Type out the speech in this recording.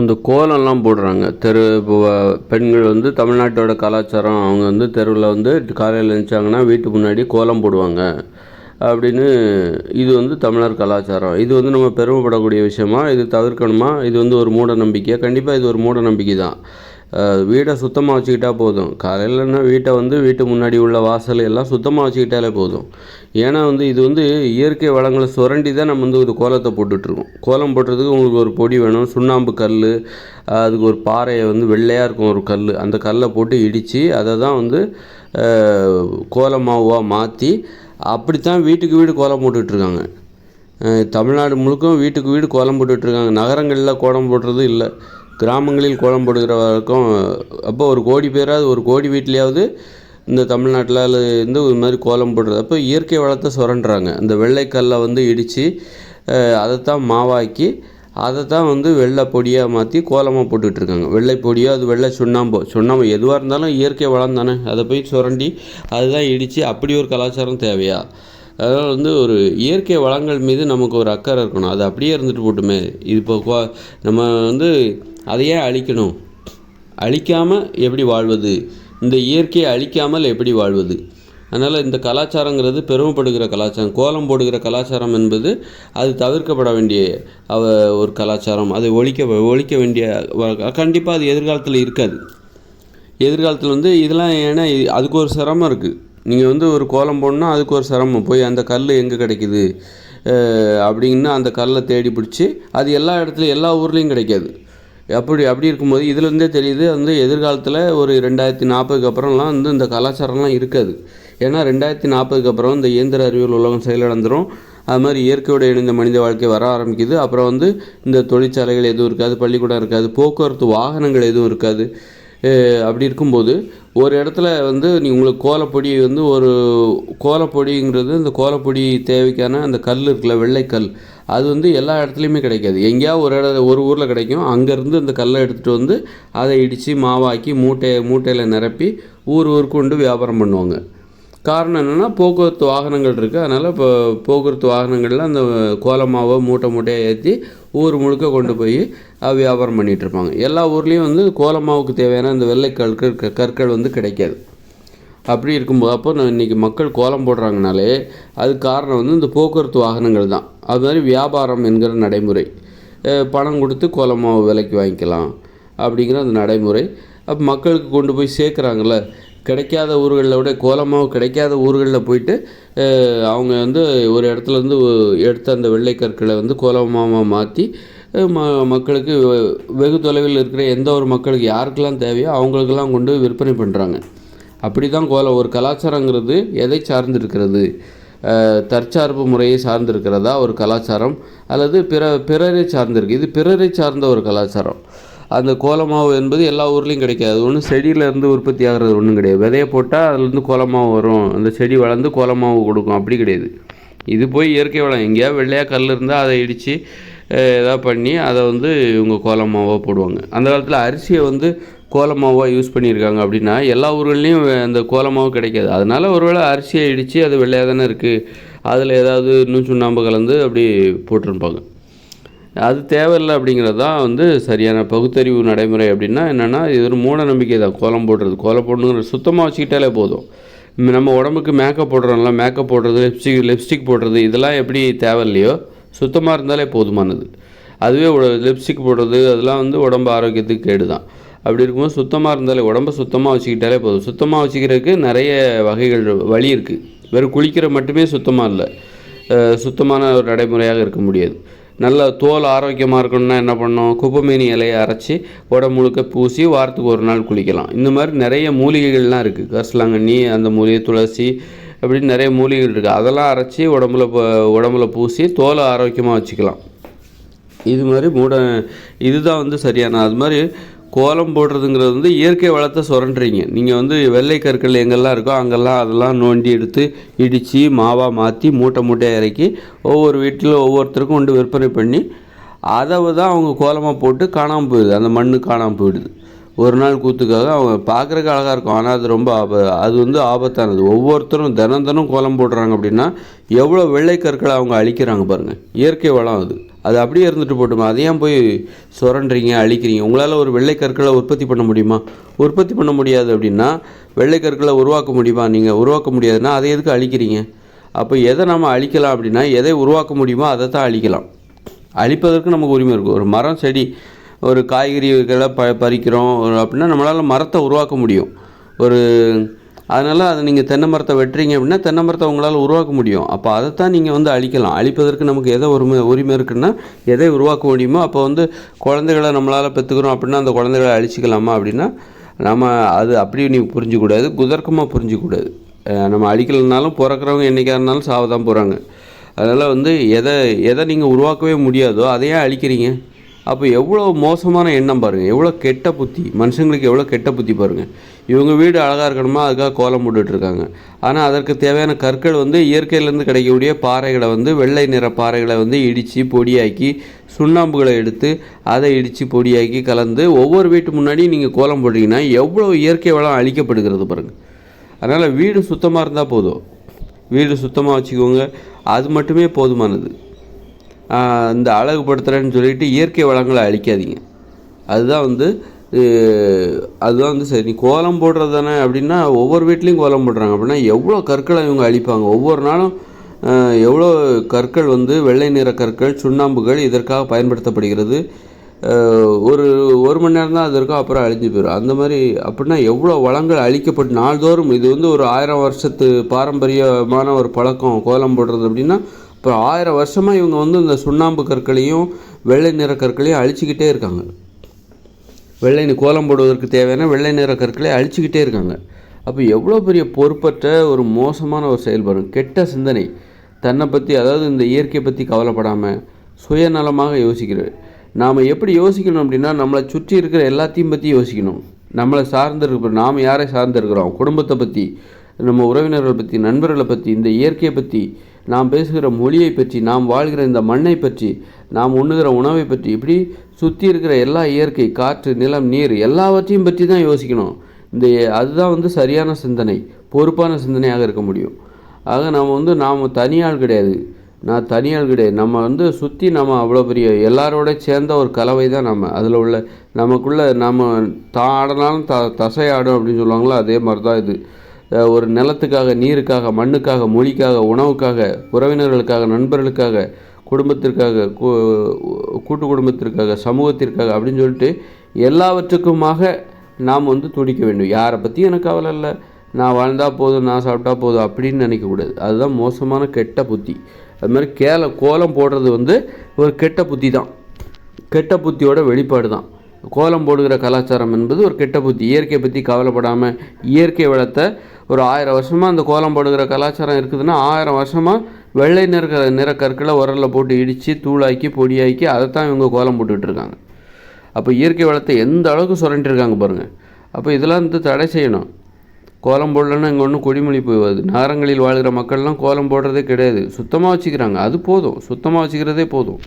இந்த கோலம்லாம் போடுறாங்க. தெரு இப்போ பெண்கள் வந்து தமிழ்நாட்டோட கலாச்சாரம் அவங்க வந்து தெருவில் வந்து காலையில் எழுந்திரிச்சாங்கன்னா வீட்டு முன்னாடி கோலம் போடுவாங்க. அப்படின்னு இது வந்து தமிழர் கலாச்சாரம். இது வந்து நம்ம பெருமைப்படக்கூடிய விஷயமா? இது தவிர்க்கணுமா? இது வந்து ஒரு மூட நம்பிக்கை கண்டிப்பாக இது ஒரு மூட நம்பிக்கை தான் வீடை சுத்தமாக வச்சுக்கிட்டா போதும். காலையிலன்னா வீட்டை வந்து வீட்டு முன்னாடி உள்ள வாசல் எல்லாம் சுத்தமாக வச்சுக்கிட்டாலே போதும். ஏன்னா வந்து இது வந்து இயற்கை வளங்களை சுரண்டி தான் நம்ம வந்து ஒரு கோலத்தை போட்டுட்ருக்கோம். கோலம் போடுறதுக்கு உங்களுக்கு ஒரு பொடி வேணும். சுண்ணாம்பு கல் அதுக்கு ஒரு பாறையை வந்து வெள்ளையாக இருக்கும் ஒரு கல். அந்த கல்லை போட்டு இடித்து அதை தான் வந்து கோலமாவாக மாற்றி அப்படித்தான் வீட்டுக்கு வீடு கோலம் போட்டுட்ருக்காங்க. தமிழ்நாடு முழுக்க வீட்டுக்கு வீடு கோலம் போட்டுட்ருக்காங்க. நகரங்களில் கோலம் போடுறது இல்லை. கிராமங்களில் கோலம் போடுகிற வரைக்கும் அப்போ ஒரு கோடி பேராவது ஒரு கோடி வீட்லேயாவது இந்த தமிழ்நாட்டில் இருந்து இது மாதிரி கோலம் போடுறது. அப்போ இயற்கை வளத்தை சுரண்டுறாங்க. அந்த வெள்ளைக்கல்லை வந்து இடித்து அதைத்தான் மாவாக்கி அதை தான் வந்து வெள்ளை பொடியாக மாற்றி கோலமாக போட்டுட்ருக்காங்க வெள்ளை பொடியோ அது வெள்ளை சுண்ணாம்போ. சுண்ணாம்பு எதுவாக இருந்தாலும் இயற்கை வளம் தானே. அதை போய் சுரண்டி அதுதான் இடித்து அப்படி ஒரு கலாச்சாரம் தேவையா? அதனால் வந்து ஒரு இயற்கை வளங்கள் மீது நமக்கு ஒரு அக்கறை இருக்கணும். அது அப்படியே இருந்துட்டு போட்டுமே. இப்போ கோ- நம்ம வந்து அதையே அழிக்கணும்? அழிக்காமல் எப்படி வாழ்வது? இந்த இயற்கையை அழிக்காமல் எப்படி வாழ்வது? அதனால் இந்த கலாச்சாரங்கிறது பெருமைப்படுகிற கலாச்சாரம் கோலம் போடுகிற கலாச்சாரம் என்பது அது தவிர்க்கப்பட வேண்டிய அவ ஒரு கலாச்சாரம். அதை ஒழிக்க ஒழிக்க வேண்டிய கண்டிப்பாக அது எதிர்காலத்தில் இருக்காது. எதிர்காலத்தில் வந்து இதெல்லாம் ஏன்னா அதுக்கு ஒரு சிரமம் இருக்குது நீங்கள் வந்து ஒரு கோலம் போடணுன்னா அதுக்கு ஒரு சிரமம். போய் அந்த கல் எங்கே கிடைக்குது? அப்படின்னு அந்த கல்லை தேடி பிடிச்சி அது எல்லா இடத்துலையும் எல்லா ஊர்லேயும் கிடைக்காது. அப்படி அப்படி இருக்கும்போது இதுலேருந்தே தெரியுது வந்து எதிர்காலத்தில் ஒரு ரெண்டாயிரத்தி நாற்பதுக்கு அப்புறம்லாம் வந்து இந்த கலாச்சாரம்லாம் இருக்காது. ஏன்னா ரெண்டாயிரத்தி நாற்பதுக்கு அப்புறம் இந்த இயந்திர அறிவியல் உலகம் செயலிழந்துரும். அது மாதிரி இயற்கையோடு இணைந்த மனித வாழ்க்கை வர ஆரம்பிக்குது. அப்புறம் வந்து இந்த தொழிற்சாலைகள் எதுவும் இருக்காது பள்ளிக்கூடம் இருக்காது போக்குவரத்து வாகனங்கள் எதுவும் இருக்காது. அப்படி இருக்கும்போது ஒரு இடத்துல வந்து நீ உங்களுக்கு கோலப்பொடி வந்து ஒரு கோலப்பொடிங்கிறது இந்த கோலப்பொடி தேவைக்கான அந்த கல் இருக்குல்ல வெள்ளைக்கல். அது வந்து எல்லா இடத்துலையுமே கிடைக்காது. எங்கேயாவது ஒரு இட ஒரு ஊரில் கிடைக்கும். அங்கேருந்து அந்த கல்லை எடுத்துகிட்டு வந்து அதை இடித்து மாவாக்கி மூட்டையை மூட்டையில் நிரப்பி ஊர் ஊருக்கு கொண்டு வியாபாரம் பண்ணுவாங்க. காரணம் என்னென்னா போக்குவரத்து வாகனங்கள் இருக்குது அதனால் இப்போ போக்குவரத்து வாகனங்களில் அந்த கோலமாவை மூட்டை மூட்டையை ஏற்றி ஊர் முழுக்க கொண்டு போய் வியாபாரம் பண்ணிகிட்ருப்பாங்க எல்லா ஊர்லேயும் வந்து கோலமாவுக்கு தேவையான அந்த வெள்ளை கற்கள் க- கற்கள் வந்து கிடைக்காது. அப்படி இருக்கும்போது அப்போ நான் இன்றைக்கி மக்கள் கோலம் போடுறாங்கனாலே அதுக்கு காரணம் வந்து இந்த போக்குவரத்து வாகனங்கள் தான். அது மாதிரி வியாபாரம் என்கிற நடைமுறை. பணம் கொடுத்து கோலமாவு விலைக்கு வாங்கிக்கலாம் அப்படிங்கிற அந்த நடைமுறை. அப்போ மக்களுக்கு கொண்டு போய் சேர்க்குறாங்கல்ல கிடைக்காத ஊர்களில் விட கோலமாவு கிடைக்காத ஊர்களில் போயிட்டு அவங்க வந்து ஒரு இடத்துல இருந்து எடுத்த அந்த வெள்ளை கற்களை வந்து கோலமாவாக மாற்றி ம மக்களுக்கு வெ- வெகு தொலைவில் இருக்கிற எந்த ஒரு மக்களுக்கு யாருக்கெல்லாம் தேவையோ அவங்களுக்கெல்லாம் கொண்டு விற்பனை பண்ணுறாங்க அப்படி தான் கோலம். ஒரு கலாச்சாரங்கிறது எதை சார்ந்திருக்கிறது? தற்சார்பு முறையை சார்ந்திருக்கிறதா ஒரு கலாச்சாரம்? அல்லது பிற பிறரை சார்ந்திருக்கு இது பிறரை சார்ந்த ஒரு கலாச்சாரம். அந்த கோலமாவு என்பது எல்லா ஊர்லேயும் கிடைக்காது. ஒன்றும் செடியிலேருந்து உற்பத்தி ஆகிறது ஒன்றும் கிடையாது. விதையை போட்டால் அதுலேருந்து கோலமாவு வரும். அந்த செடி வளர்ந்து கோலமாவு கொடுக்கும். அப்படி கிடையாது. இது போய் இயற்கை வளம். எங்கேயாவது வெள்ளையாக கல் இருந்தால் அதை இடித்து எதாவது பண்ணி அதை வந்து இவங்க கோலமாவாக போடுவாங்க. அந்த காலத்தில் அரிசியை வந்து கோலமாவாக யூஸ் பண்ணியிருக்காங்க அப்படின்னா எல்லா ஊர்கள்லேயும் அந்த கோலமாவு கிடைக்காது. அதனால் ஒருவேளை அரிசியை இடித்து அது வெள்ளையாக தானே இருக்குது அதில் ஏதாவது இன்னும் சுண்ணாம்பு கலந்து அப்படி போட்டிருப்பாங்க. அது தேவையில்லை அப்படிங்கிறது தான் வந்து சரியான பகுத்தறிவு நடைமுறை அப்படின்னா என்னென்னா இது ஒரு மூட நம்பிக்கை தான். கோலம் போடுறது கோலம் போடணுங்கிற சுத்தமாக வச்சுக்கிட்டாலே போதும். நம்ம உடம்புக்கு மேக்கப் போடுறோம்ல மேக்கப் போடுறது லிப்ஸ்டிக் லிப்ஸ்டிக் போடுறது இதெல்லாம் எப்படி தேவையில்லையோ சுத்தமாக இருந்தாலே போதுமானது. அதுவே லிப்ஸ்டிக் போடுறது அதெல்லாம் வந்து உடம்பு ஆரோக்கியத்துக்கு கேடு தான். அப்படி இருக்கும்போது சுத்தமாக இருந்தாலே உடம்பை சுத்தமாக வச்சுக்கிட்டாலே போதும். சுத்தமாக வச்சுக்கிறதுக்கு நிறைய வகைகள் வழி இருக்குது வெறும் குளிக்கிற மட்டுமே சுத்தமாக இல்லை. சுத்தமான ஒரு நடைமுறையாக இருக்க முடியாது. நல்ல தோல் ஆரோக்கியமாக இருக்கணும்னா என்ன பண்ணணும்? குப்பமீனி இலையை அரைச்சி உடம்பு முழுக்க பூசி வாரத்துக்கு ஒரு நாள் குளிக்கலாம். இந்த மாதிரி நிறைய மூலிகைகள்லாம் இருக்குது கரிசலாங்கண்ணி அந்த மூலிகை துளசி அப்படின்னு நிறைய மூலிகைகள் இருக்குது அதெல்லாம் அரைச்சி உடம்புல ப- உடம்புல பூசி தோலை ஆரோக்கியமாக வச்சுக்கலாம். இது மாதிரி மூட இதுதான் வந்து சரியான அது மாதிரி கோலம் போடுறதுங்கிறது வந்து இயற்கை வளத்தை சுரண்டுறீங்க. நீங்கள் வந்து வெள்ளை கற்கள் எங்கெல்லாம் இருக்கோ அங்கெல்லாம் அதெல்லாம் நோண்டி எடுத்து இடித்து மாவாக மாற்றி மூட்டை மூட்டையாக இறக்கி ஒவ்வொரு வீட்டில் ஒவ்வொருத்தருக்கும் கொண்டு விற்பனை பண்ணி அதை தான் அவங்க கோலமாக போட்டு காணாமல் போயிடுது. அந்த மண்ணு காணாமல் போயிடுது. ஒரு நாள் கூத்துக்காக அவங்க பார்க்குறக்கு அழகாக இருக்கும். ஆனால் அது ரொம்ப ஆப அது வந்து ஆபத்தானது. ஒவ்வொருத்தரும் தினம் தினம் கோலம் போடுறாங்க அப்படின்னா எவ்வளோ வெள்ளை கற்களை அவங்க அழிக்கிறாங்க பாருங்கள் இயற்கை வளம் அது. அது அப்படியே இருந்துட்டு போட்டுமா? அதையும் போய் சுரண்டுறீங்க அழிக்கிறீங்க? உங்களால் ஒரு வெள்ளை கற்களை உற்பத்தி பண்ண முடியுமா? உற்பத்தி பண்ண முடியாது அப்படின்னா வெள்ளை கற்களை உருவாக்க முடியுமா? நீங்கள் உருவாக்க முடியாதுன்னா அதை எதுக்கு அழிக்கிறீங்க? அப்போ எதை நம்ம அழிக்கலாம் அப்படின்னா எதை உருவாக்க முடியுமோ அதை தான் அழிக்கலாம். அழிப்பதற்கு நமக்கு உரிமை இருக்கும் ஒரு மரம் செடி ஒரு காய்கறிகளை ப பறிக்கிறோம் அப்படின்னா நம்மளால் மரத்தை உருவாக்க முடியும். ஒரு அதனால் அதை நீங்கள் தென்னை மரத்தை வெட்டுறீங்க அப்படின்னா தென்னை மரத்தை உங்களால் உருவாக்க முடியும். அப்போ அதைத்தான் நீங்கள் வந்து அழிக்கலாம். அழிப்பதற்கு நமக்கு எதை உரிமை உரிமை இருக்குன்னா எதை உருவாக்க முடியுமோ அப்போ வந்து குழந்தைகளை நம்மளால் பெற்றுக்கிறோம் அப்படின்னா அந்த குழந்தைகளை அழிச்சிக்கலாமா அப்படின்னா நம்ம அது அப்படி நீ புரிஞ்சிக்கூடாது குதர்க்கமாக புரிஞ்சிக்கூடாது. நம்ம அழிக்கலைனாலும் பிறக்கிறவங்க என்றைக்காக இருந்தாலும் சாவ தான் போகிறாங்க அதனால் வந்து எதை எதை நீங்கள் உருவாக்கவே முடியாதோ அதையே அழிக்கிறீங்க? அப்போ எவ்வளோ மோசமான எண்ணம் பாருங்கள் எவ்வளோ கெட்ட புத்தி. மனுஷங்களுக்கு எவ்வளோ கெட்ட புத்தி பாருங்கள் இவங்க வீடு அழகாக இருக்கணுமா? அதுக்காக கோலம் போட்டுட்டு இருக்காங்க ஆனால் அதற்கு தேவையான கற்கள் வந்து இயற்கையிலேருந்து கிடைக்கக்கூடிய பாறைகளை வந்து வெள்ளை நிற பாறைகளை வந்து இடித்து பொடியாக்கி சுண்ணாம்புகளை எடுத்து அதை இடித்து பொடியாக்கி கலந்து ஒவ்வொரு வீட்டு முன்னாடியும் நீங்கள் கோலம் போடுறீங்கன்னா எவ்வளோ இயற்கை வளம் அழிக்கப்படுகிறது பாருங்கள் அதனால் வீடு சுத்தமாக இருந்தால் போதும். வீடு சுத்தமாக வச்சுக்கோங்க. அது மட்டுமே போதுமானது. இந்த அழகுபடுத்துகிறேன்னு சொல்லிட்டு இயற்கை வளங்களை அழிக்காதீங்க. அதுதான் வந்து அதுதான் வந்து சரி நீ கோலம் போடுறது தானே அப்படின்னா ஒவ்வொரு வீட்லேயும் கோலம் போடுறாங்க. அப்படின்னா எவ்வளோ கற்களை இவங்க அழிப்பாங்க. ஒவ்வொரு நாளும் எவ்வளோ கற்கள் வந்து வெள்ளை நிற கற்கள் சுண்ணாம்புகள் இதற்காக பயன்படுத்தப்படுகிறது. ஒரு ஒரு மணி நேரம் தான் அது இருக்கும் அப்புறம் அழிஞ்சு போயிடும். அந்த மாதிரி அப்படின்னா எவ்வளோ வளங்கள் அழிக்கப்பட்டு நாள்தோறும் இது வந்து ஒரு ஆயிரம் வருஷத்து பாரம்பரியமான ஒரு பழக்கம் கோலம் போடுறது அப்படின்னா இப்போ ஆயிரம் வருஷமாக இவங்க வந்து இந்த சுண்ணாம்பு கற்களையும் வெள்ளை நிற கற்களையும் அழிச்சிக்கிட்டே இருக்காங்க. வெள்ளை கோலம் போடுவதற்கு தேவையான வெள்ளை நிற கற்களை அழிச்சிக்கிட்டே இருக்காங்க. அப்போ எவ்வளோ பெரிய பொறுப்பற்ற ஒரு மோசமான ஒரு செயல்பாடு கெட்ட சிந்தனை. தன்னை பற்றி அதாவது இந்த இயற்கையை பற்றி கவலைப்படாமல் சுயநலமாக யோசிக்கிறது. நாம் எப்படி யோசிக்கணும் அப்படின்னா நம்மளை சுற்றி இருக்கிற எல்லாத்தையும் பற்றி யோசிக்கணும். நம்மளை சார்ந்திருக்கிற நாம் யாரை சார்ந்திருக்கிறோம் குடும்பத்தை பற்றி நம்ம உறவினர்களை பற்றி நண்பர்களை பற்றி இந்த இயற்கையை பற்றி நாம் பேசுகிற மொழியை பற்றி நாம் வாழ்கிற இந்த மண்ணை பற்றி நாம் உண்ணுகிற உணவை பற்றி இப்படி சுற்றி இருக்கிற எல்லா இயற்கை காற்று நிலம் நீர் எல்லாவற்றையும் பற்றி தான் யோசிக்கணும். இந்த அதுதான் வந்து சரியான சிந்தனை பொறுப்பான சிந்தனையாக இருக்க முடியும். ஆக நாம் வந்து நாம் தனியாள் கிடையாது. நான் தனியாள் கிடையாது. நம்ம வந்து சுற்றி நம்ம அவ்வளோ பெரிய எல்லாரோட சேர்ந்த ஒரு கலவை தான் நம்ம. அதில் உள்ள நமக்குள்ளே நம்ம தான் ஆடினாலும் த தசை ஆடும் அப்படின்னு சொல்லுவாங்களோ அதே மாதிரி தான் இது. ஒரு நிலத்துக்காக நீருக்காக மண்ணுக்காக மொழிக்காக உணவுக்காக உறவினர்களுக்காக நண்பர்களுக்காக குடும்பத்திற்காக கூட்டு குடும்பத்திற்காக சமூகத்திற்காக அப்படின்னு சொல்லிட்டு எல்லாவற்றுக்குமாக நாம் வந்து துடிக்க வேண்டும். யாரை பற்றியும் எனக்கு கவலை இல்லை. நான் வாழ்ந்தால் போதும் நான் சாப்பிட்டா போதும் அப்படின்னு நினைக்கக்கூடாது அதுதான் மோசமான கெட்ட புத்தி. அது மாதிரி கேல கோலம் போடுறது வந்து ஒரு கெட்ட புத்தி தான். கெட்ட புத்தியோட வெளிப்பாடு தான். கோலம் போடுகிற கலாச்சாரம் என்பது ஒரு கெட்ட புத்தி. இயற்கையை பற்றி கவலைப்படாமல் இயற்கை வளத்தை ஒரு ஆயிரம் வருஷமாக அந்த கோலம் போடுகிற கலாச்சாரம் இருக்குதுன்னா ஆயிரம் வருஷமாக வெள்ளை நிற நிற கற்களை உரலில் போட்டு இடித்து தூளாக்கி பொடியாக்கி அதைத்தான் இவங்க கோலம் போட்டுட்டு இருக்காங்க அப்போ இயற்கை வளத்தை எந்த அளவுக்கு சுரண்டிருக்காங்க பாருங்கள் அப்போ இதெல்லாம் வந்து தடை செய்யணும். கோலம் போடலன்னா இங்கே ஒன்றும் கொடிமொழி போகாது நகரங்களில் வாழ்கிற மக்கள்லாம் கோலம் போடுறதே கிடையாது. சுத்தமாக வச்சுக்கிறாங்க. அது போதும். சுத்தமாக வச்சுக்கிறதே போதும்.